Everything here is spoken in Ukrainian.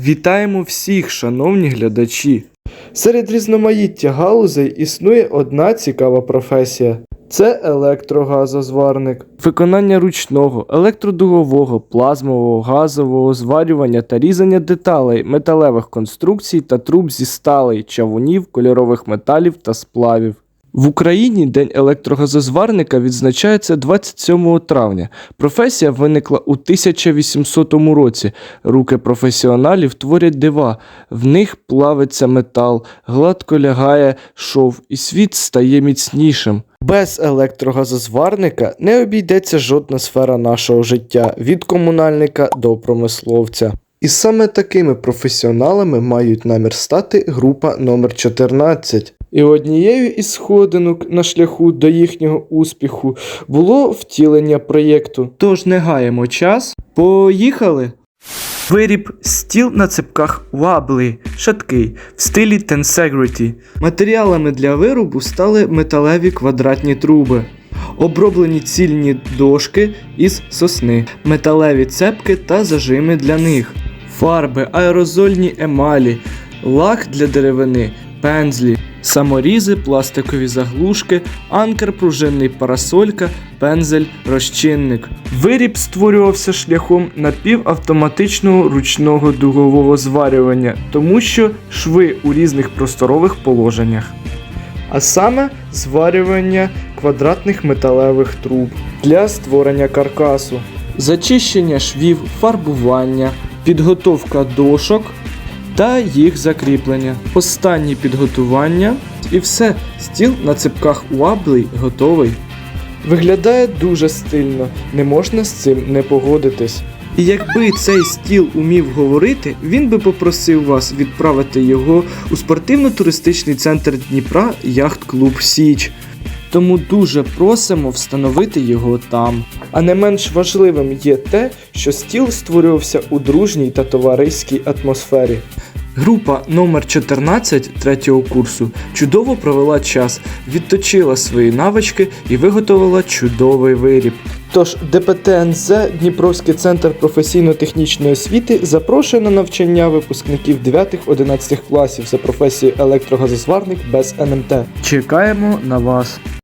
Вітаємо всіх, шановні глядачі! Серед різноманіття галузей існує одна цікава професія. Це електрогазозварник. Виконання ручного, електродугового, плазмового, газового зварювання та різання деталей, металевих конструкцій та труб зі сталей, чавунів, кольорових металів та сплавів. В Україні День електрогазозварника відзначається 27 травня. Професія виникла у 1800 році. Руки професіоналів творять дива, в них плавиться метал, гладко лягає шов, і світ стає міцнішим. Без електрогазозварника не обійдеться жодна сфера нашого життя від комунальника до промисловця. І саме такими професіоналами мають намір стати група номер 14. І однією із сходинок на шляху до їхнього успіху було втілення проєкту. Тож не гаємо час. Поїхали! Виріб стіл на цепках Wobbly, шаткий, в стилі Tensegrity. Матеріалами для виробу стали металеві квадратні труби, оброблені цільні дошки із сосни, металеві цепки та зажими для них, фарби, аерозольні емалі, лак для деревини, пензлі, саморізи, пластикові заглушки, анкер, пружинний парасолька, пензель, розчинник. Виріб створювався шляхом напівавтоматичного ручного дугового зварювання, тому що шви у різних просторових положеннях. А саме зварювання квадратних металевих труб для створення каркасу, зачищення швів, фарбування, підготовка дошок та їх закріплення. Останнє підготування і все. Стіл на цепках Уаблей готовий. Виглядає дуже стильно, не можна з цим не погодитись. І якби цей стіл умів говорити, він би попросив вас відправити його у спортивно-туристичний центр Дніпра Яхт-клуб Січ. Тому дуже просимо встановити його там. А не менш важливим є те, що стіл створювався у дружній та товариській атмосфері. Група номер 14 третього курсу чудово провела час, відточила свої навички і виготовила чудовий виріб. Тож ДПТНЗ Дніпровський центр професійно-технічної освіти запрошує на навчання випускників 9-11 класів за професією електрогазозварник без НМТ. Чекаємо на вас.